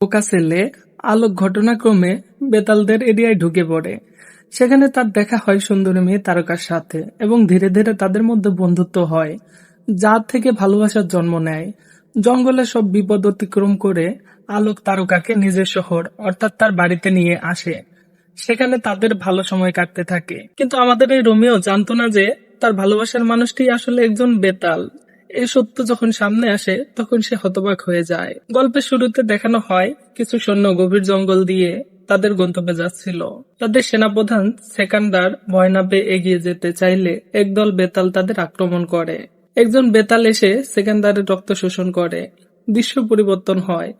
বোকা ছেলে আলোক ঘটনাক্রমে বেতালদের এরিয়ায় ঢুকে পড়ে। সেখানে তার দেখা হয় সুন্দরী মেয়ে তারকার সাথে এবং ধীরে ধীরে তাদের মধ্যে বন্ধুত্ব হয় যার থেকে ভালোবাসার জন্ম নেয়। জঙ্গলে সব বিপদ অতিক্রম করে আলোক তারকাকে নিজের শহর, অর্থাৎ তার বাড়িতে নিয়ে আসে। সেখানে তাদের ভালো সময় কাটতে থাকে। কিন্তু আমাদের এই রোমিও জানতো না যে তার ভালোবাসার মানুষটি আসলে একজন বেতাল। এই সত্য যখন সামনে আসে, তখন সে হতবাক হয়ে যায়। গল্পের শুরুতে দেখানো হয়, কিছু সৈন্য গভীর জঙ্গল দিয়ে তাদের গন্তব্যে যাচ্ছিল। তাদের সেনাপ্রধান সেকান্ডার ভয় পেয়ে এগিয়ে যেতে চাইলে একদল বেতাল তাদের আক্রমণ করে। একজন বেতাল এসে সেকান্দারের রক্ত শোষণ করে। দৃশ্য পরিবর্তন হয়।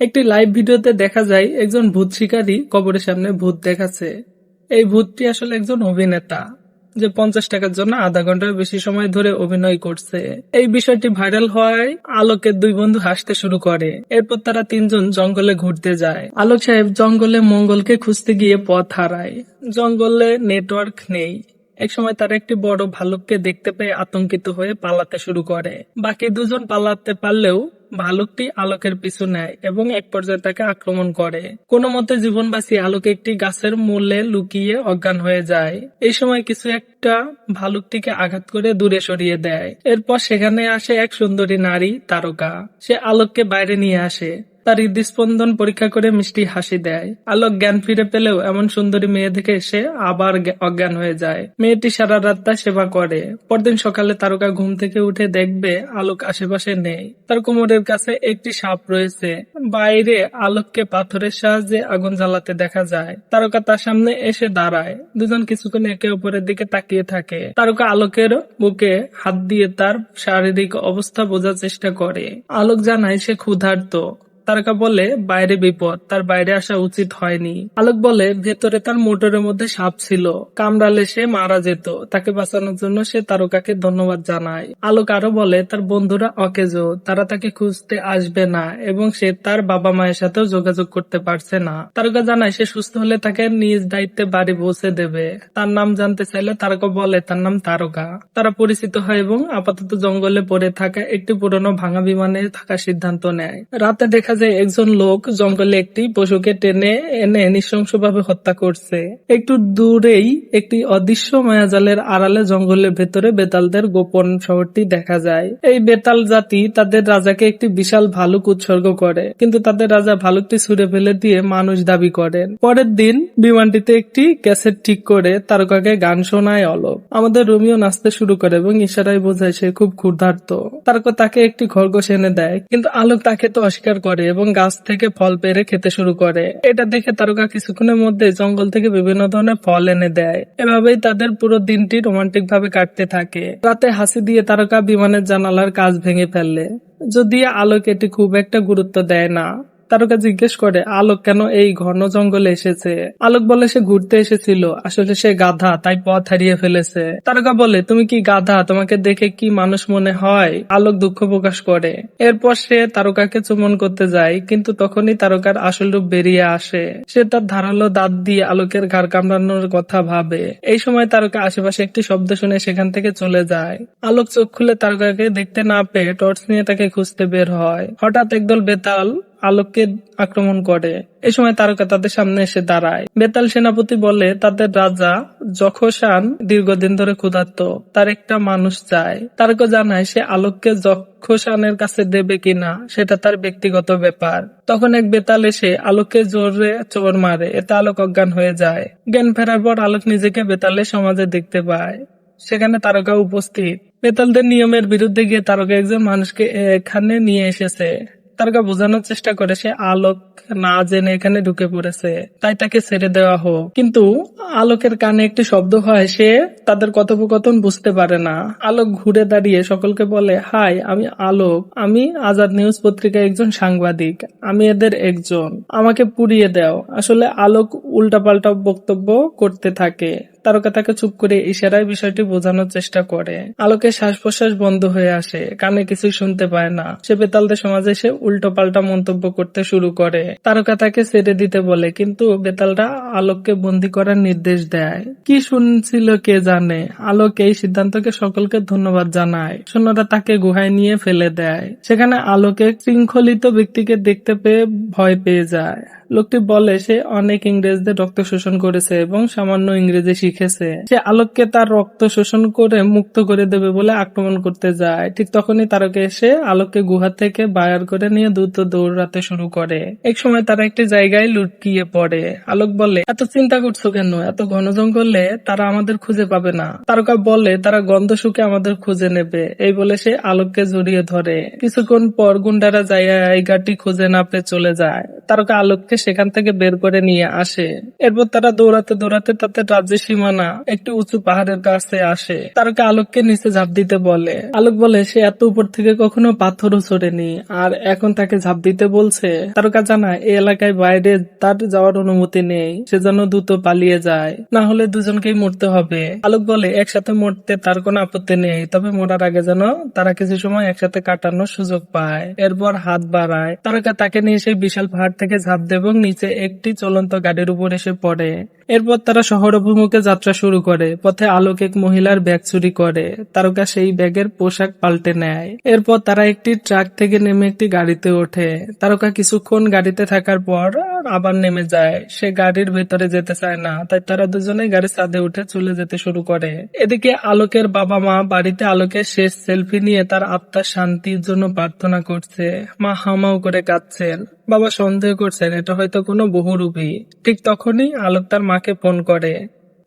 একটি লাইভ ভিডিওতে দেখা যায়, একজন ভূত শিকারী কবরের সামনে ভূত দেখাচ্ছে। এই ভূতটি আসলে একজন অভিনেতা। যে পঞ্চাশ টাকার জন্য আধা ঘণ্টার বেশি সময় ধরে অভিনয় করছে। এই বিষয়টি ভাইরাল হওয়ায় আলোকের দুই বন্ধু হাসতে শুরু করে। এরপর তারা তিনজন জঙ্গলে ঘুরতে যায়। আলোক সাহেব জঙ্গলে মঙ্গলকে খুঁজতে গিয়ে পথ হারায়। জঙ্গলে নেটওয়ার্ক নেই। একসময় তারা একটি বড় ভালুককে দেখতে পেয়ে আতঙ্কিত হয়ে পালাতে শুরু করে। বাকি দুজন পালাতে পারলেও ভালুকটি আলোকের পিছু নেয় এবং এক পর্যায়ে তাকে আক্রমণ করে। কোনো মতে জীবন বাঁচিয়ে আলোক একটি গাছের মূলে লুকিয়ে অজ্ঞান হয়ে যায়। এই সময় কিছু একটা ভালুকটিকে আঘাত করে দূরে সরিয়ে দেয়। এরপর সেখানে আসে এক সুন্দরী নারী তারকা। সে আলোককে বাইরে নিয়ে আসে। তার হৃদস্পন্দন পরীক্ষা করে মিষ্টি হাসি দেয়। আলোক জ্ঞান ফিরে পেলেও এমন সুন্দরী মেয়ে দেখে সে আবার অজ্ঞান হয়ে যায়। মেয়েটি সারা রাত তার সেবা করে। পরদিন সকালে তারকা ঘুম থেকে উঠে দেখবে আলোক আশেপাশে নেই। তার কোমরের কাছে একটি সাপ রয়েছে। বাইরে আলোককে পাথরের সাহায্যে আগুন জ্বালাতে দেখা যায়। তারকা তার সামনে এসে দাঁড়ায়। দুজন কিছুক্ষণ একে অপরের দিকে তাকিয়ে থাকে। তারকা আলোকের বুকে হাত দিয়ে তার শারীরিক অবস্থা বোঝার চেষ্টা করে। আলোক জানায় সে ক্ষুধার্ত। তারকা বলে, বাইরে বিপদ, তার বাইরে আসা উচিত হয়নি। আলোক বলে, ভেতরে তার মোটরের মধ্যে সাপ ছিল। কামড়ালে সে মারা যেত। তাকে বাঁচানোর জন্য সে তারকাকে ধন্যবাদ জানায়। আলোক আরও বলে, তার বন্ধুরা অকেজো। তারা তাকে খুঁজতে আসবে না এবং সে তার বাবা মায়ের সাথেও যোগাযোগ করতে পারছে না। তারকা জানায়, সে সুস্থ হলে তাকে নিজ দায়িত্বে বাড়ি পৌঁছে দেবে। তার নাম জানতে চাইলে তারকা বলে, তার নাম তারকা। তারা পরিচিত হয় এবং আপাতত জঙ্গলে পড়ে থাকা একটি পুরনো ভাঙা বিমানে থাকার সিদ্ধান্ত নেয়। রাতে দেখা যায় একজন লোক জঙ্গলে একটি পশুকে টেনে এনে নৃশংসভাবে হত্যা করছে। একটু দূরেই একটি অদৃশ্য মায়াজালের আড়ালে জঙ্গলের ভেতরে বেতালদের গোপন শহরটি দেখা যায়। এই বেতাল জাতি তাদের রাজাকে একটি বিশাল ভালুক উৎসর্গ করে, কিন্তু তাদের রাজা ভালুকটি ছুড়ে ফেলে দিয়ে মানুষ দাবি করেন। পরের দিন বিমানটিতে একটি ক্যাসেট ঠিক করে তারকাকে গান শোনায় অলক। আমাদের রোমিও নাচতে শুরু করে এবং ইশারায় বোঝায় সে খুব ক্ষুধার্ত। তারকা তাকে একটি খরগোশ এনে দেয়, কিন্তু আলোক তাকে তো অস্বীকার করে। এবং গাছ থেকে ফল পেরে খেতে শুরু করে। এটা দেখে তারকা কিছুক্ষণের মধ্যে জঙ্গল থেকে বিভিন্ন ধরনের ফল এনে দেয়। এভাবেই তাদের পুরো দিনটি রোমান্টিক ভাবে কাটতে থাকে। রাতে হাসি দিয়ে তারকা বিমানের জানালার কাজ ভেঙে ফেললে যদি আলোক এটি খুব একটা গুরুত্ব দেয় না। তারকা জিজ্ঞেস করে, আলোক, কেন এই ঘন জঙ্গলে এসেছে? আলোক বলে, সে ঘুরতে এসেছিল। আসলে সে গাধা, তাই পথ হারিয়ে ফেলেছে। তারকা বলে, তুমি কি গাধা? তোমাকে দেখে কি মানুষ মনে হয়? আলোক দুঃখ প্রকাশ করে। এরপর সে তারকাকে চুমন করতে যায়, কিন্তু তখনই তারকার আসল রূপ বেরিয়ে আসে। সে তার ধারালো দাঁত দিয়ে আলোকের ঘাড় কামড়ানোর কথা ভাবে। এই সময় তারকা আশেপাশে একটি শব্দ শুনে সেখান থেকে চলে যায়। আলোক চোখ খুলে তারকাকে দেখতে না পেয়ে টর্চ নিয়ে তাকে খুঁজতে বের হয়। হঠাৎ একদল বেতাল আলোককে আক্রমণ করে। এই সময় তারকা তাদের সামনে এসে দাঁড়ায়। বেতাল সেনাপতি বলে, তাদের রাজা যক্ষসান দীর্ঘদিন ধরে ক্ষুধার্ত। তার একটা মানুষ চায় তারকা জানায়, সে আলোককে যক্ষসানের কাছে দেবে কিনা, সেটা তার ব্যক্তিগত ব্যাপার। তখন এক বেতাল এসে আলোককে জোরে চোর মারে। এতে আলোক অজ্ঞান হয়ে যায়। জ্ঞান ফেরার পর আলোক নিজেকে বেতালের সমাজে দেখতে পায়। সেখানে তারকা উপস্থিত। বেতালদের নিয়মের বিরুদ্ধে গিয়ে তারকা একজন মানুষকে এখানে নিয়ে এসেছে। তারকা বোঝানোর চেষ্টা করে, সে আলোক না জেনে এখানে ঢুকে পড়েছে। তাই তাকে ছেড়ে দেওয়া হোক। কিন্তু আলোকের কানে একটি শব্দ হয়, সে তাদের কথোপকথন বুঝতে পারে না। আলোক ঘুরে দাঁড়িয়ে সকলকে বলে, হাই, আমি আলোক। আমি আজাদ নিউজ পত্রিকায় একজন সাংবাদিক। আমি এদের একজন। আমাকে পুড়িয়ে দাও। আসলে আলোক উল্টাপাল্টা বক্তব্য করতে থাকে। তারকা তাকে চুপ করে ইশারায় বিষয়টি বোঝানোর চেষ্টা করে। আলোকের শ্বাস প্রশ্বাস বন্ধ হয়ে আসে, কানে কিছুই শুনতে পায় না। সে বেতালদের সমাজে এসে উল্টো পাল্টা মন্তব্য করতে শুরু করে। তারকা তাকে ছেড়ে দিতে বলে, কিন্তু বেতালরা আলোককে বন্দি করার নির্দেশ দেয়। কি শুনছিল কে জানে? আলোক এই সিদ্ধান্তকে সকলকে ধন্যবাদ জানায়। সৈন্যরা তাকে গুহায় নিয়ে ফেলে দেয়। সেখানে আলোকে শৃঙ্খলিত ব্যক্তিকে দেখতে পেয়ে ভয় পেয়ে যায়। লোকটি বলে, সে অনেক ইংরেজদের রক্ত শোষণ করেছে এবং সামান্য ইংরেজি শিখেছে। সে আলোককে তার রক্ত শোষণ করে মুক্ত করে দেবে বলে আক্রমণ করতে যায়। ঠিক তখনই তারকে এসে আলোককে গুহা থেকে বায়ার করে নিয়ে দ্রুত দৌড়াতে শুরু করে। এক সময় তারা একটি জায়গায় লুটকিয়ে পড়ে। আলোক বলে, এত চিন্তা করছ কেন? এত ঘন জঙ্গলে তারা আমাদের খুঁজে পাবে না। তারকা বলে, তারা গন্ধ শুকে আমাদের খুঁজে নেবে। এই বলে সে আলোককে জড়িয়ে ধরে। কিছুক্ষণ পর গুন্ডারা জায়গাটি খুঁজে না পেয়ে চলে যায়। তারকা আলোককে সেখান থেকে বের করে নিয়ে আসে। এরপর তারা দৌড়াতে দৌড়াতে তাদের রাজ্যের সীমানা একটি উঁচু পাহাড়ের কাছে আসে। তারকা আলোককে নিচে ঝাঁপ দিতে বলে। আলোক বলে, সে এত উপর থেকে কখনো পাথরও ছোড়েনি। আর এখন তাকে ঝাঁপ দিতে বলছে। তারকা জানায়, এই এলাকায় বাইরে তার যাওয়ার অনুমতি নেই। সে যেন দ্রুত পালিয়ে যায়। না হলে দুজনকেই মরতে হবে। আলোক বলে, একসাথে মরতে তার কোনো আপত্তি নেই। তবে মরার আগে যেন তারা কিছু সময় একসাথে কাটানোর সুযোগ পায়। এরপর হাত বাড়ায়। তারকা তাকে নিয়ে সেই বিশাল পাহাড় থেকে ঝাঁপ দেয় এবং নিচে একটি চলন্ত গাড়ির উপর এসে পড়ে। এরপর তারা শহর অভিমুখে যাত্রা শুরু করে। পথে আলোক এক মহিলার ব্যাগ চুরি করে। তারকা সেই ব্যাগের পোশাক পাল্টে নেয়। এরপর তারা একটি ট্রাক থেকে নেমে একটি গাড়িতে ওঠে। তারকা কিছুক্ষণ গাড়িতে থাকার পর আবার নেমে যায়। সে গাড়ির ভেতরে যেতে চায় না, তাই তারা দুজনে গাড়ির ছাদে উঠে চলে যেতে শুরু করে। এদিকে আলোকের বাবা মা বাড়িতে আলোকের শেষ সেলফি নিয়ে তার আত্মার শান্তির জন্য প্রার্থনা করছে। মা হামাও করে কাঁদছেন। বাবা সন্দেহ করছেন, এটা হয়তো কোনো বহুরূপী। ঠিক তখনই আলোক তার মাকে ফোন করে।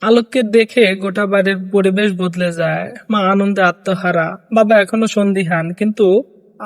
আলোককে দেখে গোটা বাড়ির পরিবেশ বদলে যায়। মা আনন্দে আত্মহারা। বাবা এখনও সন্দিহান, কিন্তু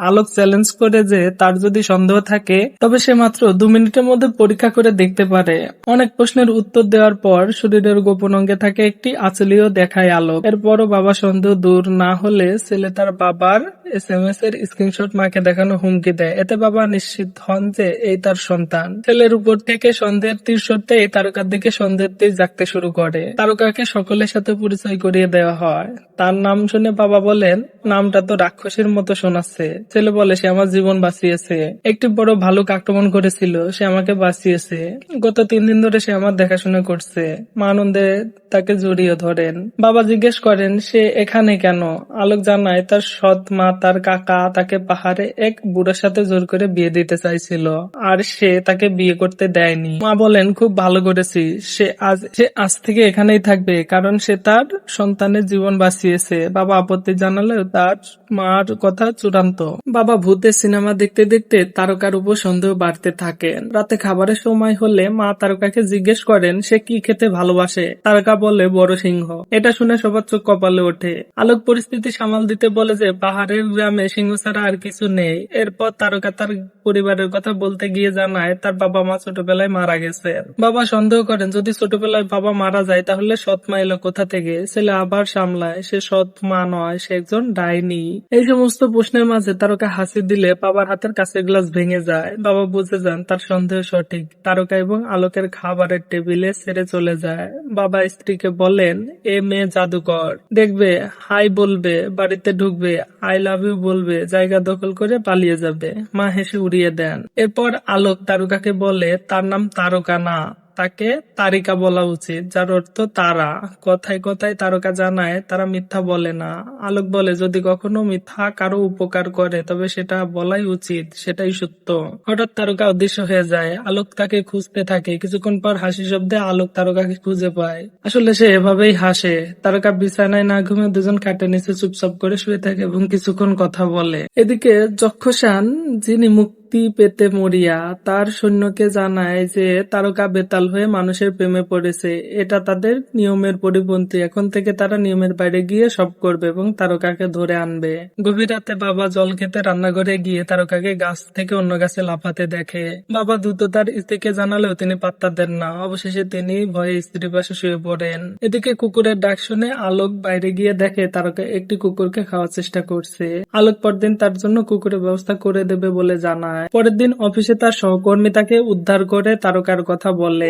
আলোক চ্যালেঞ্জ করে যে তার যদি সন্দেহ থাকে, তবে সে মাত্র দু মিনিটের মধ্যে পরীক্ষা করে দেখতে পারে। অনেক প্রশ্নের উত্তর দেওয়ার পর শরীরের গোপন অঙ্গে থাকে একটি আচলিও দেখায় আলোক। এরপরও বাবা সন্দেহ দূর না হলে ছেলে তার বাবার এস এম এস এর স্ক্রিনশট মাকে দেখানো হুমকি দেয়। এতে বাবা নিশ্চিত হন যে এই তার সন্তান। ছেলের উপর থেকে সন্দেহের তীর সত্যি তারকার দিকে সন্দেহের তীর জাগতে শুরু করে। তারকাকে সকলের সাথে পরিচয় করিয়ে দেওয়া হয়। তার নাম শুনে বাবা বলেন, নামটা তো রাক্ষসের মতো শোনাচ্ছে। ছেলে বলে, সে আমার জীবন বাঁচিয়েছে। একটি বড় ভালুক আক্রমণ করেছিল, সে আমাকে বাঁচিয়েছে। গত তিন দিন ধরে সে আমার দেখাশোনা করছে। মা আনন্দে তাকে জড়িয়ে ধরেন। বাবা জিজ্ঞেস করেন, সে এখানে কেন? আলোক জানায়, তার সৎ মা, তার কাকা তাকে পাহাড়ে এক বুড়োর সাথে জোর করে বিয়ে দিতে চাইছিল। আর সে তাকে বিয়ে করতে দেয়নি। মা বলেন, খুব ভালো করেছি। সে আজ সে আজ থেকে এখানেই থাকবে, কারণ সে তার সন্তানের জীবন বাঁচিয়েছে। বাবা আপত্তি জানালেও তার মার কথা চূড়ান্ত। বাবা ভূতের সিনেমা দেখতে দেখতে তারকার উপর সন্দেহ বাড়তে থাকেন রাতে খাবারের সময় হলে মা তারকাকে জিজ্ঞেস করেন, সে কি খেতে ভালোবাসে? তারকা বলে, বড় সিংহ। এটা শুনে সবার চোখ কপালে ওঠে। আলোক পরিস্থিতি সামাল দিতে বলে যে, পাহাড়ের গ্রামে সিংহ ছাড়া আর কিছু নেই। এরপর তারকা তার পরিবারের কথা বলতে গিয়ে জানায়, তার বাবা মা ছোটবেলায় মারা গেছে বাবা সন্দেহ করেন, যদি ছোটবেলায় বাবা মারা যায়, তাহলে সৎ মা এলো কোথা থেকে? ছেলে আবার সামলায়, সে সৎ মা নয়, সে একজন ডাইনি। এই সমস্ত প্রশ্নের মাঝে তারকা হাসি দিলে বাবার হাতের কাছে গ্লাস ভেঙে যায়। বাবা বুঝে যান তার সন্দেহ সঠিক। তারকা এবং আলোকের খাবারের টেবিলে ছেড়ে চলে যায়। বাবা স্ত্রীকে বলেন, এ মেয়ে জাদুকর। দেখবে, হাই বলবে, বাড়িতে ঢুকবে, আই লাভ ইউ বলবে, জায়গা দখল করে পালিয়ে যাবে। মা হেসে উড়িয়ে দেন। এরপর আলোক তারকাকে বলে, তার নাম তারকা না। তাকে তারিকা বলা উচিত, যার অর্থ তারা। কথায় কথায় তারকা জানায়, তারা মিথ্যা বলে না। আলোক বলে, যদি কখনো মিথ্যা কারও উপকার করে, তবে সেটা বলাই উচিত, সেটাই সত্য। হঠাৎ তারকা অদৃশ্য হয়ে যায়। আলোক তাকে খুঁজতে থাকে। কিছুক্ষণ পর হাসি শব্দে আলোক তারকাকে খুঁজে পায়। আসলে সে এভাবেই হাসে। তারকা বিছানায় না ঘুমে দুজন কাটে নিচে চুপচাপ করে শুয়ে থাকে এবং কিছুক্ষণ কথা বলে। এদিকে যক্ষসান, যিনি মুক্তি পেতে মরিয়া তার সৈন্যকে জানায় যে তারকা বেতাল হয়ে মানুষের প্রেমে পড়েছে। এটা তাদের নিয়মের পরিপন্থী। এখন থেকে তারা নিয়মের বাইরে গিয়ে সব করবে এবং তারকাকে ধরে আনবে। গভীর রাতে বাবা জল খেতে রান্নাঘরে গিয়ে তারকাকে গাছ থেকে অন্য গাছে লাফাতে দেখে। বাবা দ্রুত তার স্ত্রীকে জানালেও তিনি পাত্তা দেন না। অবশেষে তিনি ভয়ে স্ত্রীর পাশে শুয়ে পড়েন। এদিকে কুকুরের ডাক শুনে আলোক বাইরে গিয়ে দেখে তারকা একটি কুকুরকে খাওয়ার চেষ্টা করছে। আলোক পরদিন তার জন্য কুকুরের ব্যবস্থা করে দেবে বলে জানায়। যায়। পরের দিন অফিসে তার সহকর্মী তাকে উদ্ধার করে তারকার কথা বলে।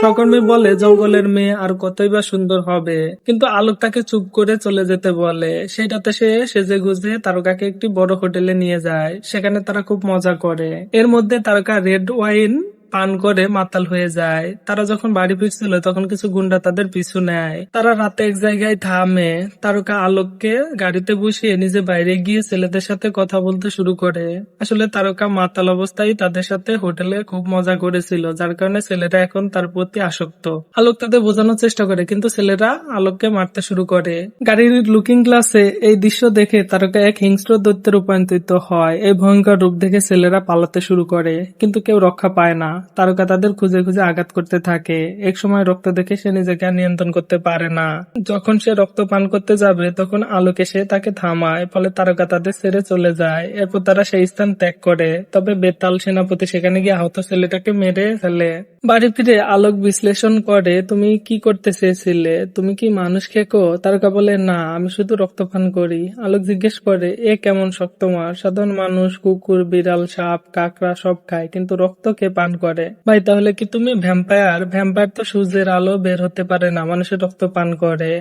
সহকর্মী বলে, জঙ্গলের মেয়ে আর কতই বা সুন্দর হবে। কিন্তু আলোক তাকে চুপ করে চলে যেতে বলে। সেটাতে সে সেজে গুজে তারকাকে একটি বড় হোটেলে নিয়ে যায়। সেখানে তারা খুব মজা করে। এর মধ্যে তারকা রেড ওয়াইন পান করে মাতাল হয়ে যায়। তারা যখন বাড়ি ফিরছিল, তখন কিছু গুন্ডা তাদের পিছু নেয়। তারা রাতে এক জায়গায় থামে, তারকা আলোককে গাড়িতে বসিয়ে নিজে বাইরে গিয়ে ছেলেদের সাথে কথা বলতে শুরু করে। আসলে তারকা মাতাল অবস্থায় তাদের সাথে হোটেলে খুব মজা করেছিল, যার কারণে ছেলেরা এখন তার প্রতি আসক্ত। আলোক তাদের বোঝানোর চেষ্টা করে, কিন্তু ছেলেরা আলোককে মারতে শুরু করে। গাড়ির লুকিং গ্লাসে এই দৃশ্য দেখে তারকা এক হিংস্র দৈত্যে রূপান্তরিত হয়। এই ভয়ঙ্কর রূপ দেখে ছেলেরা পালাতে শুরু করে, কিন্তু কেউ রক্ষা পায় না। তারকা তাদের খুঁজে খুঁজে আঘাত করতে থাকে। এক সময় রক্ত দেখে সে নিজেকে নিয়ন্ত্রণ করতে পারে না। যখন সে রক্ত পান করতে যাবে, তখন আলোকে সে তাকে থামায়, ফলে তারকা তাদের ছেড়ে চলে যায়। এরপর তারা সেই স্থান ত্যাগ করে। তবে বেতাল সেনাপতি সেখানে গিয়ে আহত ছেলেটাকে মেরে ফেলে। বাড়ি ফিরে আলোক বিশ্লেষণ করে, তুমি কি করতে চেয়েছিলে? তুমি কি মানুষ খেকো তারকা বলে, না, আমি শুধু রক্তপান করি। আলোক জিজ্ঞেস করে, এ কেমন শক্তমার সাধারণ মানুষ, কুকুর, বিড়াল, সাপ, কাকড়া সব খায়, কিন্তু রক্ত কে পান করে? ভাই, তাহলে কি তুমি ভ্যাম্পায়ার? ভ্যাম্পায়ার তো সূর্যের আলো বের হতে পারে না, মানুষের রক্ত পান করে।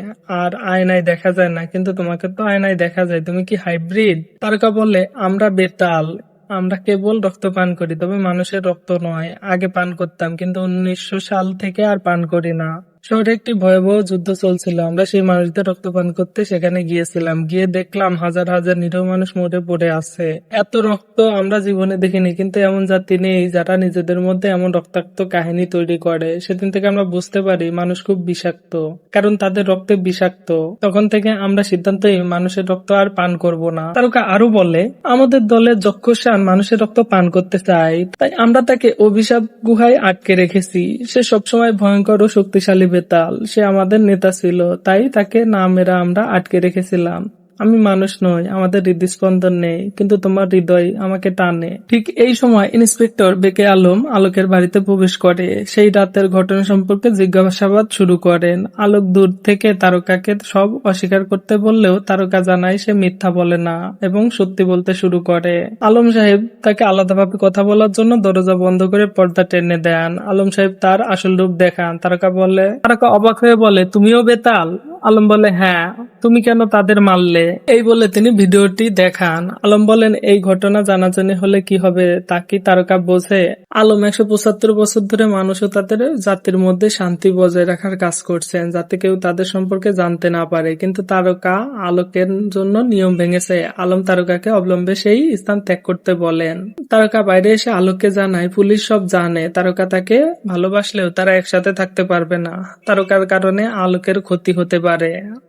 আর আয়নায় দেখা যায় না, কিন্তু তোমাকে তো আয়নায় দেখা যায়, তুমি কি হাইব্রিড? তারকা বলে, আমরা বেতাল। আমরা কেবল রক্ত পান করি, তবে মানুষের রক্ত নয়, আগে পান করতাম, কিন্তু উনিশশো সাল থেকে আর পান করি না। শহরে একটি ভয়াবহ যুদ্ধ চলছিল। আমরা সেই মানুষদের রক্তপান করতে সেখানে গিয়েছিলাম। গিয়ে দেখলাম হাজার হাজার নিরীহ মানুষ মরে পড়ে আছে। এত রক্ত আমরা জীবনে দেখিনি, কিন্তু এমন জাতি নেই যারা নিজেদের মধ্যে এমন রক্তাক্ত কাহিনী তৈরি করে। সেদিন থেকে আমরা বুঝতে পারি মানুষ খুব বিষাক্ত, কারণ তাদের রক্তে বিষাক্ত। তখন থেকে আমরা সিদ্ধান্ত মানুষের রক্ত আর পান করব না। তারকা আরও বলে, আমাদের দলের যক্ষসান মানুষের রক্ত পান করতে চায়, তাই আমরা তাকে অভিশাপ গুহায় আটকে রেখেছি। সে সবসময় ভয়ঙ্কর ও শক্তিশালী বেতাল। সে আমাদের নেতা ছিল তাই তাকে না মেরা আমরা আটকে রেখেছিলাম। আমি মানুষ নই, আমাদের হৃদস্পন্দন নেই, কিন্তু তোমার হৃদয় আমাকে টানে। ঠিক এই সময় ইন্সপেক্টর বেকে আলম আলোকের বাড়িতে প্রবেশ করে। সেই রাতের ঘটনা সম্পর্কে জিজ্ঞাসাবাদ শুরু করেন। আলোক দূর থেকে তারকাকে সব অস্বীকার করতে বললেও তারকা জানায় সে মিথ্যা বলে না এবং সত্যি বলতে শুরু করে। আলম সাহেব তাকে আলাদাভাবে কথা বলার জন্য দরজা বন্ধ করে পর্দা টেনে দেন। আলম সাহেব তার আসল রূপ দেখান। তারকা বলে, তারকা অবাক হয়ে বলে, তুমিও বেতাল? আলম বলে হ্যাঁ তুমি কেন তাদের মারলে? এই বলে তিনি ভিডিওটি দেখান। আলম বলেন, এই ঘটনা জানাজানি হলে কি হবে তা কি তারকা বোঝে? আলম একশো পঁচাত্তর বছর ধরে মানুষ তাদের জাতির মধ্যে শান্তি বজায় রাখার কাজ করছেন, যাতে কেউ তাদের সম্পর্কে জানতে না পারে। কিন্তু তারকা আলোকের জন্য নিয়ম ভেঙেছে। আলম তারকাকে অবলম্বে সেই স্থান ত্যাগ করতে বলেন। তারকা বাইরে এসে আলোককে জানায়, পুলিশ সব জানে। তারকা তাকে ভালোবাসলেও তারা একসাথে থাকতে পারবে না। তারকার কারণে আলোকের ক্ষতি হতে পারে।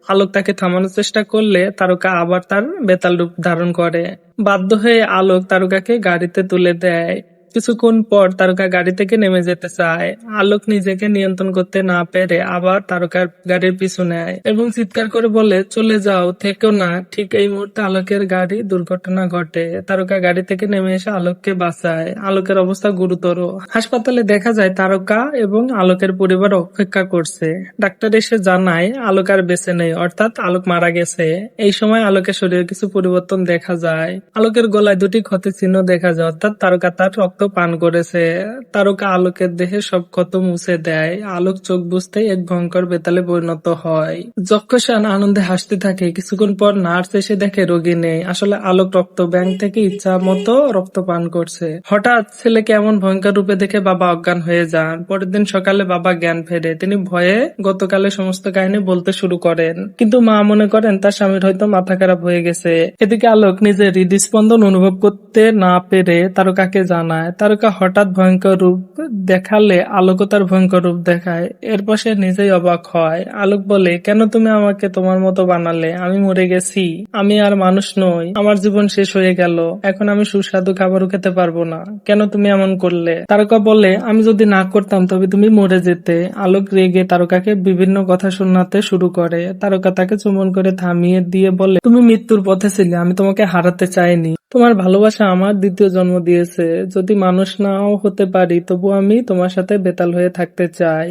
আলোক তাকে থামানোর চেষ্টা করলে তারকা আবার তার বেতাল রূপ ধারণ করে। বাধ্য হয়ে আলোক তারকাকে গাড়িতে তুলে দেয়। কিছুক্ষণ পর তারকা গাড়ি থেকে নেমে যেতে চায়। আলোক নিজেকে নিয়ন্ত্রণ করতে না পেরে আবার তারকার গাড়ির পিছু নেয় এবং চিৎকার করে বলে, চলে যাও থেকেও না। ঠিক এই মুহূর্তে আলোকের গাড়ি দুর্ঘটনা ঘটে। তারকা গাড়ি থেকে নেমে এসে আলোককে বাঁচায়। আলোকের অবস্থা গুরুতর। হাসপাতালে দেখা যায় তারকা এবং আলোকের পরিবার অপেক্ষা করছে। ডাক্তার এসে জানায়, আলোক আর বেঁচে নেই। অর্থাৎ আলোক মারা গেছে। এই সময় আলোকের শরীরে কিছু পরিবর্তন দেখা যায়। আলোকের গলায় দুটি ক্ষতি চিহ্ন দেখা যায়। অর্থাৎ তারকা তার রক্ত পান করেছে। তারকা আলোকের দেহে সব ক্ষত মুছে দেয়। আলোক চোখ বুঝতেই এক ভয়ঙ্কর বেতালে পরিণত হয়। যক্ষসান আনন্দে হাসতে থাকে। কিছুক্ষণ পর নার্স এসে দেখে, রোগী নেই। আসলে আলোক রক্ত ব্যাংক থেকে ইচ্ছা মতো রক্ত পান করছে। হঠাৎ ছেলেকে এমন ভয়ঙ্কর রূপে দেখে বাবা অজ্ঞান হয়ে যান। পরের দিন সকালে বাবা জ্ঞান ফেরে। তিনি ভয়ে গতকালে সমস্ত কাহিনী বলতে শুরু করেন। কিন্তু মা মনে করেন, তার স্বামীর হয়তো মাথা খারাপ হয়ে গেছে। এদিকে আলোক নিজের হৃদস্পন্দন অনুভব করতে না পেরে তারকাকে জানায় তারকা হঠাৎ ভয়ঙ্কর রূপ দেখালে আলোকও তার ভয়ঙ্কর রূপ দেখায়। এরপর সে নিজেই অবাক হয়। আলোক বলে, কেন তুমি আমাকে তোমার মতো বানালে? আমি মরে গেছি। আমি আর মানুষ নই। আমার জীবন শেষ হয়ে গেল। এখন আমি সুস্বাদু খাবারও খেতে পারব না। কেন তুমি এমন করলে? তারকা বলে, আমি যদি না করতাম তবে তুমি মরে যেতে। আলোক রেগে তারকাকে বিভিন্ন কথা শোনাতে শুরু করে। তারকা তাকে চুম্বন করে থামিয়ে দিয়ে বলে, তুমি মৃত্যুর পথে ছিলে। আমি তোমাকে হারাতে চাইনি। তোমার ভালোবাসা আমার দ্বিতীয় জন্ম দিয়েছে। যদি মানুষ নাও হতে পারি তবু আমি তোমার সাথে বেতাল হয়ে থাকতে চাই।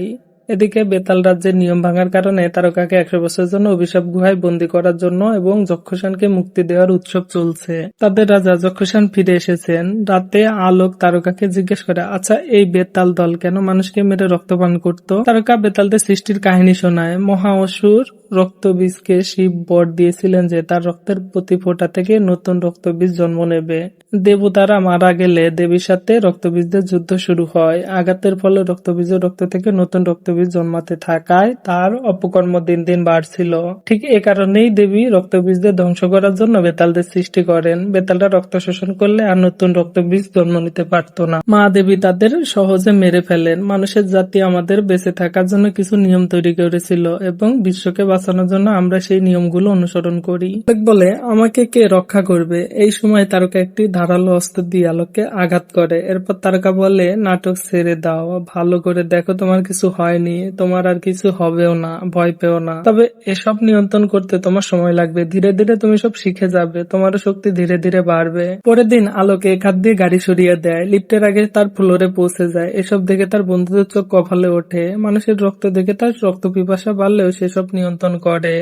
এদিকে বেতাল রাজ্যের নিয়ম ভাঙার কারণে তারকাকে একশো বছরের জন্য অভিশাপ গুহায় বন্দী করার জন্য এবং যক্ষসানকে মুক্তি দেওয়ার উৎসব চলছে। তাদের রাজা যক্ষসান ফিরে এসেছেন। রাতে আলোক তারকাকে জিজ্ঞেস করে আচ্ছা এই বেতাল দল কেন মানুষকে মেরে রক্তপান করত? তারকা বেতালদের সৃষ্টির কাহিনী শোনায়। মহা অসুর রক্তবীজকে শিব বর দিয়েছিলেন যে তার রক্তের প্রতি ফোঁটা থেকে নতুন রক্তবীজ জন্ম নেবে। দেবতারা মারা গেলে দেবীর সাথে রক্তবীজদের যুদ্ধ শুরু হয়। আঘাতের ফলে রক্তবীজের রক্ত থেকে নতুন রক্তবীজ জন্মাতে থাকায় তার অপকর্ম দিন দিন বাড়ছিল। ঠিক এ কারণেই দেবী রক্তবীজদের ধ্বংস করার জন্য বেতালদের সৃষ্টি করেন। বেতালরা রক্ত শোষণ করলে আর নতুন রক্তবীজ জন্ম নিতে পারত না। মা দেবী তাদের সহজে মেরে ফেলেন। মানুষের জাতি আমাদের বেঁচে থাকার জন্য কিছু নিয়ম তৈরি করেছিল এবং বিশ্বকে বাঁচানোর জন্য আমরা সেই নিয়মগুলো অনুসরণ করি। বলে, আমাকে কে রক্ষা করবে? এই সময় তারকা একটি ধারালো অস্ত্র দিয়ে আলোকে আঘাত করে। এরপর তারকা বলে, নাটক ছেড়ে দাও। ভালো করে দেখো তোমার কিছু হয়নি। তোমার আর কিছু হবেও না, ভয় পেও না। তবে এসব নিয়ন্ত্রণ করতে তোমার সময় লাগবে। ধীরে ধীরে তুমি সব শিখে যাবে তোমার শক্তি ধীরে ধীরে বাড়বে। পরের দিন আলোকে এক দিয়ে গাড়ি সরিয়ে দেয়। লিফটের আগে তার ফ্লোরে পৌঁছে যায়। এসব দেখে তার বন্ধুদের চোখ কপালে ওঠে। মানুষের রক্ত দেখে তার রক্ত পিপাসা বাড়লেও সেসব নিয়ন্ত্রণ করে।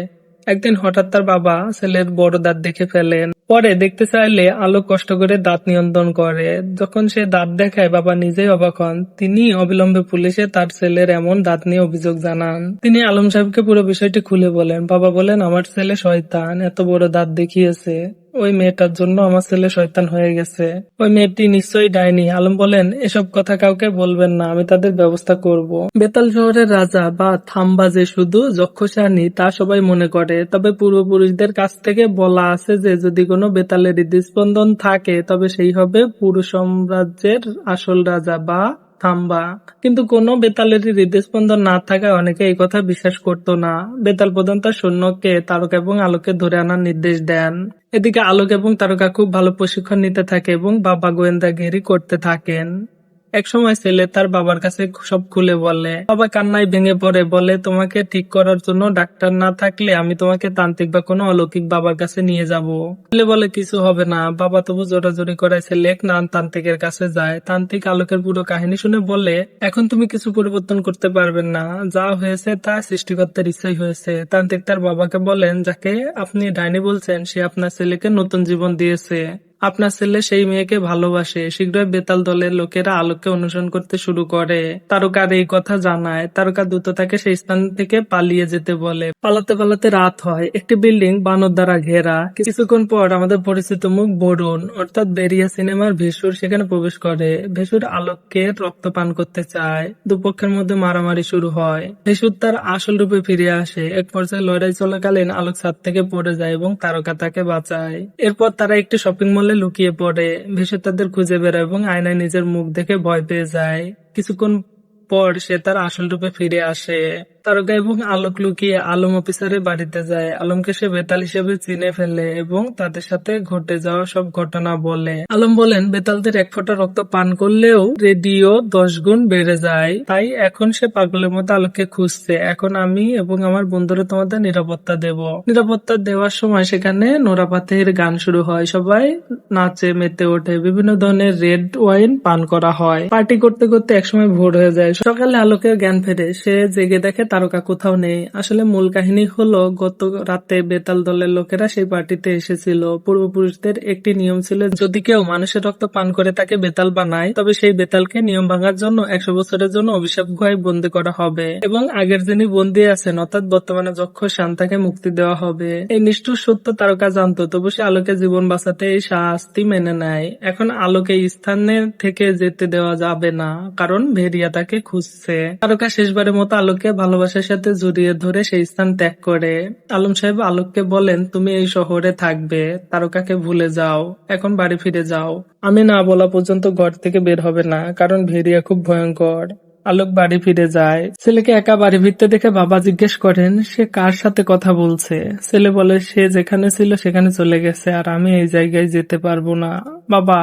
একদিন হঠাৎ তার বাবা, ছেলের বড় দাঁত দেখে ফেলেন। পরে দেখতে চাইলে আলো কষ্ট করে দাঁত নিয়ন্ত্রণ করে। যখন সে দাঁত দেখায়, বাবা নিজেই অবাক হন। তিনি অবিলম্বে পুলিশে তার ছেলের এমন দাঁত নিয়ে অভিযোগ জানান। তিনি আলম সাহেবকে পুরো বিষয়টি খুলে বলেন। বাবা বলেন, আমার ছেলে শয়তান, এত বড় দাঁত দেখিয়েছে। ওই মেয়েটার জন্য আমার ছেলে শয়তান হয়ে গেছে। ওই মেয়েটি নিশ্চয়ই ডাইনি। আলম বলেন, এসব কথা কাউকে বলবেন না, আমি তাদের ব্যবস্থা করব। বেতাল শহরের রাজা বা থাম্বা যে শুধু যক্ষসানি তা সবাই মনে করে। তবে পূর্বপুরুষদের কাছ থেকে বলা আছে যে, যদি কোনো বেতালের হৃদস্পন্দন থাকে, তবে সেই হবে পুরো সাম্রাজ্যের আসল রাজা বা থাম্বা। কিন্তু কোনো বেতালের হৃদস্পন্দন না থাকায় অনেকে এই কথা বিশ্বাস করতো না। বেতাল প্রধান তার সৈন্যকে তারক এবং আলোকে ধরে আনার নির্দেশ দেন। এদিকে আলোক এবং তারকা খুব ভালো প্রশিক্ষণ নিতে থাকে এবং বাবা গোয়েন্দা গোয়েন্দাগিরি করতে থাকেন। একসময় ছেলে তার বাবার কাছে সব খুলে বলে, বাবা কান্নায় ভেঙে পড়ে। বলে, তোমাকে ঠিক করার জন্য ডাক্তার না থাকলে আমি তোমাকে তান্ত্রিক বা কোনো অলৌকিক বাবার কাছে নিয়ে যাব। ছেলে বলে, কিছু হবে না। বাবা তবু জোরাজোরি করে ছেলে নান তান্ত্রিকের কাছে যায়। তান্ত্রিক আলোকের পুরো কাহিনী শুনে বলে, এখন তুমি কিছু পরিবর্তন করতে পারবেন না। যা হয়েছে তা সৃষ্টিকর্তার ইচ্ছাই হয়েছে। তান্ত্রিক তার বাবাকে বলেন, যাকে আপনি ডাইনি বলছেন, সে আপনার ছেলেকে নতুন জীবন দিয়েছে। আপনার ছেলে সেই মেয়েকে ভালোবাসে, শীঘ্রই বেতাল দলের লোকেরা আলোককে অনুসরণ করতে শুরু করে। তারকার এই কথা জানায়। তারকা দ্রুত তাকে সেই স্থান থেকে পালিয়ে যেতে বলে। পালাতে পালাতে রাত হয়। একটি বিল্ডিং বানর দ্বারা ঘেরা। কিছুক্ষণ পর আমাদের পরিচিত মুখ বরুণ, অর্থাৎ বেরিয়া সিনেমার ভেসুর সেখানে প্রবেশ করে। ভেসুর আলোককে রক্ত পান করতে চায়। দুপক্ষের মধ্যে মারামারি শুরু হয়। ভেসুর তার আসল রূপে ফিরে আসে। এক পর্যায়ে লড়াই চলাকালীন আলোক ছাদ থেকে পড়ে যায় এবং তারকা তাকে বাঁচায়। এরপর তারা একটি শপিং মলে লুকিয়ে পড়ে ভেসে তাদের খুঁজে বেড়ায় এবং আয়নায় নিজের মুখ দেখে ভয় পেয়ে যায়। কিছুক্ষণ পর সে তার আসল রূপে ফিরে আসে। তারকা এবং আলোক লুকিয়ে আলম অফিসারের বাড়িতে যায়। আলমকে সে বেতাল হিসেবে চিনে ফেলে এবং তাদের সাথে ঘটে যাওয়া সব ঘটনা বলে। আলম বলেন, বেতালদের এক ফোঁটা রক্ত পান করলেও রেডিও দশ গুণ বেড়ে যায়। তাই এখন সে পাগলের মতো আলোককে খুঁজছে। এখন আমি এবং আমার বন্ধুরা তোমাদের নিরাপত্তা দেব। নিরাপত্তা দেওয়ার সময় সেখানে নোরা পাতের গান শুরু হয়। সবাই নাচে, মেতে ওঠে। বিভিন্ন ধরনের রেড ওয়াইন পান করা হয়। পার্টি করতে করতে একসময় ভোর হয়ে যায়। সকালে আলোকের জ্ঞান ফেরে। সে জেগে দেখে তারকা কোথাও নেই। আসলে মূল কাহিনী হলো, গত রাতে বেতাল দলের লোকেরা সেই পার্টিতে এসেছিল। পূর্বপুরুষদের একটি নিয়ম ছিল, যদি কেউ মানুষের রক্ত পান করে তাকে বেতাল বানায়, তবে সেই বেতালকে নিয়ম ভাঙার জন্য একশো বছরের জন্য অভিশাপ গুহায় বন্দি করা হবে। এবং আগের যিনি বন্দি আছেন, অর্থাৎ বর্তমানে যক্ষ শান্তাকে মুক্তি দেওয়া হবে। এই নিষ্ঠুর সত্য তারকা জানতো, তবু সে আলোকে জীবন বাঁচাতে এই শাস্তি মেনে নেয়। এখন আলোকে স্থানে থেকে যেতে দেওয়া যাবে না, কারণ ভেরিয়া তাকে খুঁজছে। তারকা শেষবারের মতো আলোকে ভালোবাসার সাথে জড়িয়ে ধরে সেই স্থান ত্যাগ করে। আলম সাহেব আলোককে বলেন, তুমি এই শহরে থাকবে, তারকাকে ভুলে যাও, এখন বাড়ি ফিরে যাও। আমি না বলা পর্যন্ত ঘর থেকে বের হবে না, কারণ ভেরিয়া খুব ভয়ঙ্কর। আলোক বাড়ি ফিরে যায়। ছেলেকে একা বাড়ি ফিরতে দেখে বাবা জিজ্ঞেস করেন, সে কার সাথে কথা বলছে? ছেলে বলে, সে যেখানে ছিল সেখানে চলে গেছে, আর আমি এই জায়গায় যেতে পারব না। বাবা,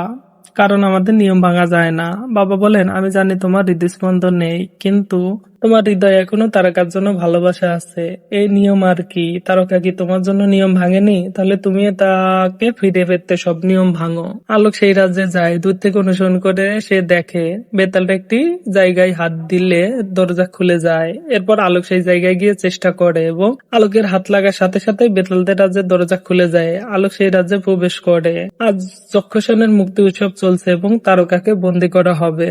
কারণ আমাদের নিয়ম ভাঙা যায় না। বাবা বলেন, আমি জানি তোমার হৃদস্পন্দন নেই, কিন্তু তোমার হৃদয়ে এখনও তারকার জন্য ভালোবাসা আছে। এই নিয়ম আর কি? তারকা কি তোমার জন্য নিয়ম ভাঙেনি? তাহলে তুমি তাকে ফিরে পেতে সব নিয়ম ভাঙো। আলোক সেই রাজ্যে যায়, দূর থেকে অনুসরণ করে সে দেখে বেতালটা একটি জায়গায় হাত দিলে দরজা খুলে যায়। এরপর আলোক সেই জায়গায় গিয়ে চেষ্টা করে এবং আলোকের হাত লাগার সাথে সাথে বেতালদের রাজ্যের দরজা খুলে যায়। আলোক সেই রাজ্যে প্রবেশ করে। আজ যক্ষসেনের মুক্তি উৎসব চলছে এবং তারকাকে বন্দি করা হবে।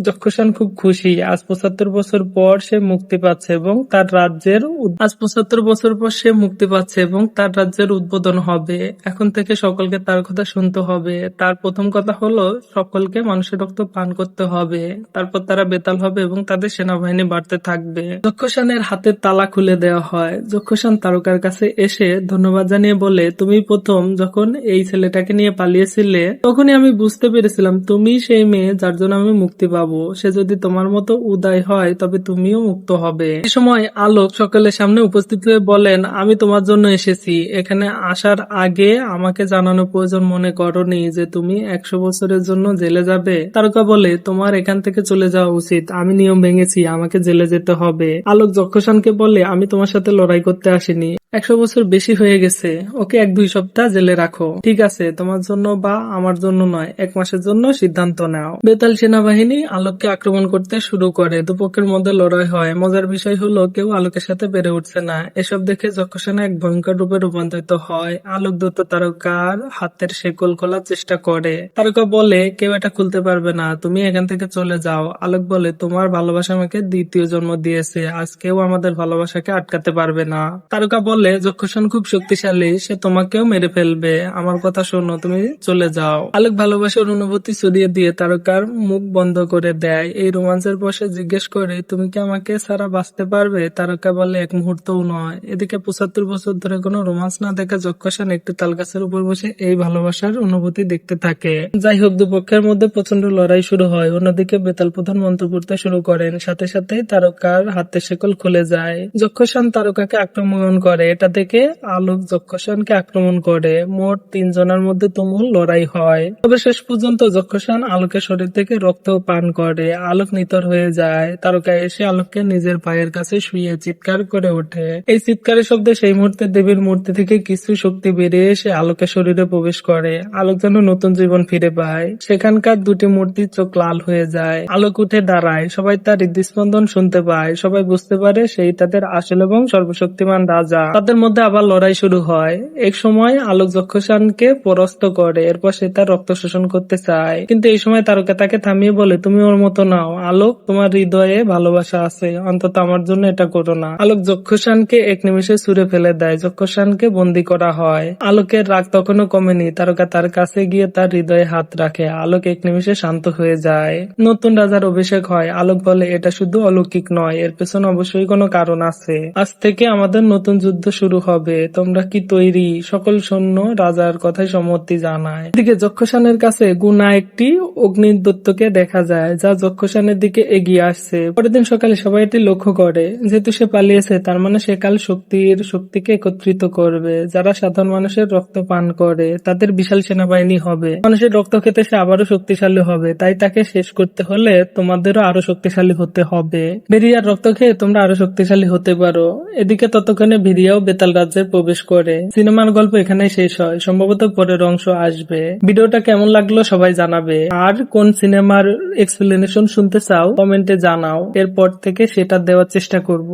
যক্ষসান খুব খুশি। আজ পঁচাত্তর বছর পর সে মুক্তি পাচ্ছে এবং তার রাজ্যের আজ পঁচাত্তর বছর পর সে মুক্তি পাচ্ছে এবং তার রাজ্যের উদ্বোধন হবে। এখন থেকে সকলকে তার কথা শুনতে হবে। তার প্রথম কথা হলো, সকলকে মানুষের রক্ত পান করতে হবে। তারপর তারা বেতাল হবে এবং তাদের সেনাবাহিনী বাড়তে থাকবে। যক্ষসানের হাতের তালা খুলে দেওয়া হয়। যক্ষসান তারকার কাছে এসে ধন্যবাদ জানিয়ে বলে, তুমি প্রথম যখন এই ছেলেটাকে নিয়ে পালিয়েছিলে, তখনই আমি বুঝতে পেরেছিলাম, তুমি সেই মেয়ে যার জন্য আমি মুক্তি পাবো। সে যদি তোমার মতো উদয় হয়, তবে তুমিও মুক্ত হবে। এই সময় আলোক সকলের সামনে উপস্থিত হয়ে বলেন, আমি তোমার জন্য এসেছি। এখানে আসার আগে আমাকে জানানো প্রয়োজন মনে করনি যে তুমি একশো বছরের জন্য জেলে যাবে। তারকা বলে, তোমার এখান থেকে চলে যাওয়া উচিত। আমি নিয়ম ভেঙেছি, আমাকে জেলে যেতে হবে। আলোক যক্ষসানকে বলে, আমি তোমার সাথে লড়াই করতে আসিনি। একশো বছর বেশি হয়ে গেছে। ওকে এক দুই সপ্তাহ জেলে রাখো। ঠিক আছে, তোমার জন্য বা আমার জন্য নয়, এক মাসের জন্য সিদ্ধান্ত নাও। বেতাল সেনাবাহিনী আলোককে আক্রমণ করতে শুরু করে। দুপক্ষের মধ্যে লড়াই হয়। মজার বিষয় হলো, কেউ আলোকের সাথে বেড়ে উঠছে না। এসব দেখে যক্ষসেনা এক ভয়ঙ্কর রূপে রূপান্তরিত হয়। আলোক দূত তারকার হাতের শেকল খোলার চেষ্টা করে। তারকা বলে, কেউ এটা খুলতে পারবে না। তুমি এখান থেকে চলে যাও। আলোক বলে, তোমার ভালোবাসা আমাকে দ্বিতীয় জন্ম দিয়েছে। আজ কেউ আমাদের ভালোবাসাকে আটকাতে পারবে না। তারকা বলে যক্ষসন খুব শক্তিশালী, সে তোমাকেও মেরে ফেলবে। আমার কথা শোনো, তুমি চলে যাও। আলোক ভালোবাসার অনুভূতি ছড়িয়ে দিয়ে তারকার মুখ বন্ধ করে দেয়। এই রোমাঞ্চের বসে জিজ্ঞেস করে, তুমি কি আমাকে ছাড়া বাঁচতে পারবে? তারকা বলে, এক মুহূর্তও নয়। এদিকে পঁচাত্তর বছর ধরে কোনো রোমাঞ্চ না দেখা যক্ষসন একটি তালগাছের উপর বসে এই ভালোবাসার অনুভূতি দেখতে থাকে। যাই হোক, দুপক্ষের মধ্যে প্রচণ্ড লড়াই শুরু হয়। অন্যদিকে বেতাল প্রধান মন্ত্র পড়তে শুরু করেন। সাথে সাথে তারকার হাতের শেকল খুলে যায়। যক্ষসান তারকাকে আক্রমণ করে। এটা দেখে আলোক যক্ষসানকে আক্রমণ করে। মোট তিনজনের মধ্যে তুমুল লড়াই হয়। তবে শেষ পর্যন্ত যক্ষসান আলোকের শরীর থেকে রক্ত পান করে। আলোক নিতর হয়ে যায়। তারকা এসে আলোককে নিজের পায়ের কাছে শুয়ে চিৎকার করে ওঠে। এই চিৎকারের শব্দে সেই মুহূর্তে দেবীর মূর্তি থেকে কিছু শক্তি বেরিয়ে এসে আলোকের শরীরে প্রবেশ করে। আলোক যেন নতুন জীবন ফিরে পায়। সেখানকার দুটি মূর্তির চোখ লাল হয়ে যায়। আলোক উঠে দাঁড়ায়। সবাই তার হৃদস্পন্দন শুনতে পায়। সবাই বুঝতে পারে সেই তাদের আসল এবং সর্বশক্তিমান রাজা। তাদের মধ্যে আবার লড়াই শুরু হয়। এক সময় আলোক যক্ষসানকে পরাস্ত করে, এরপর সে তার রক্ত শোষণ করতে চায়। কিন্তু এই সময় তারকা তাকে থামিয়ে বলে, তুমি ওর মতো নাও। আলোক, তোমার হৃদয়ে ভালোবাসা আছে। অন্তত আমার জন্য এটা করো না। আলোক যক্ষসানকে এক নিমিষে ছুড়ে ফেলে দেয়। যক্ষসানকে বন্দি করা হয়। আলোকের রাগ তখনও কমেনি। তারকা তার কাছে গিয়ে তার হৃদয়ে হাত রাখে। আলোক এক নিমিষে শান্ত হয়ে যায়। নতুন রাজার অভিষেক হয়। আলোক বলে, এটা শুধু অলৌকিক নয়। এর পেছনে অবশ্যই কোনো কারণ আছে। আজ থেকে আমাদের নতুন যুদ্ধ শুরু হবে, তোমরা কি তৈরি? সকল সৈন্য রাজার কথায় সম্মতি জানায়। এদিকে যক্ষসানের কাছে গুনা একটি অগ্নিদত্তকে দেখা যায়, যা যক্ষসানের দিকে এগিয়ে আসছে। পরের দিন সকালে সবাই এটি লক্ষ্য করে। যেহেতু সে পালিয়েছে, তার মানে সে কাল শক্তির শক্তিকে একত্রিত করবে। যারা সাধারণ মানুষের রক্ত পান করে, তাদের বিশাল সেনাবাহিনী হবে। মানুষের রক্ত খেতে সে আবারও শক্তিশালী হবে, তাই তাকে শেষ করতে হলে তোমাদেরও আরও শক্তিশালী হতে হবে। ভেরিয়ার রক্ত খেয়ে তোমরা আরও শক্তিশালী হতে পারো। এদিকে ততক্ষণে ভেরিয়াও বেতাল রাজ্যে প্রবেশ করে। সিনেমার গল্প এখানে শেষ হয়। সম্ভবত পরের অংশ আসবে। ভিডিওটা কেমন লাগল সবাই জানাবে। আর কোন সিনেমার এক্সপ্লেনেশন শুনতে চাও কমেন্টে জানাও। এরপর থেকে সেটা দেওয়ার চেষ্টা করব।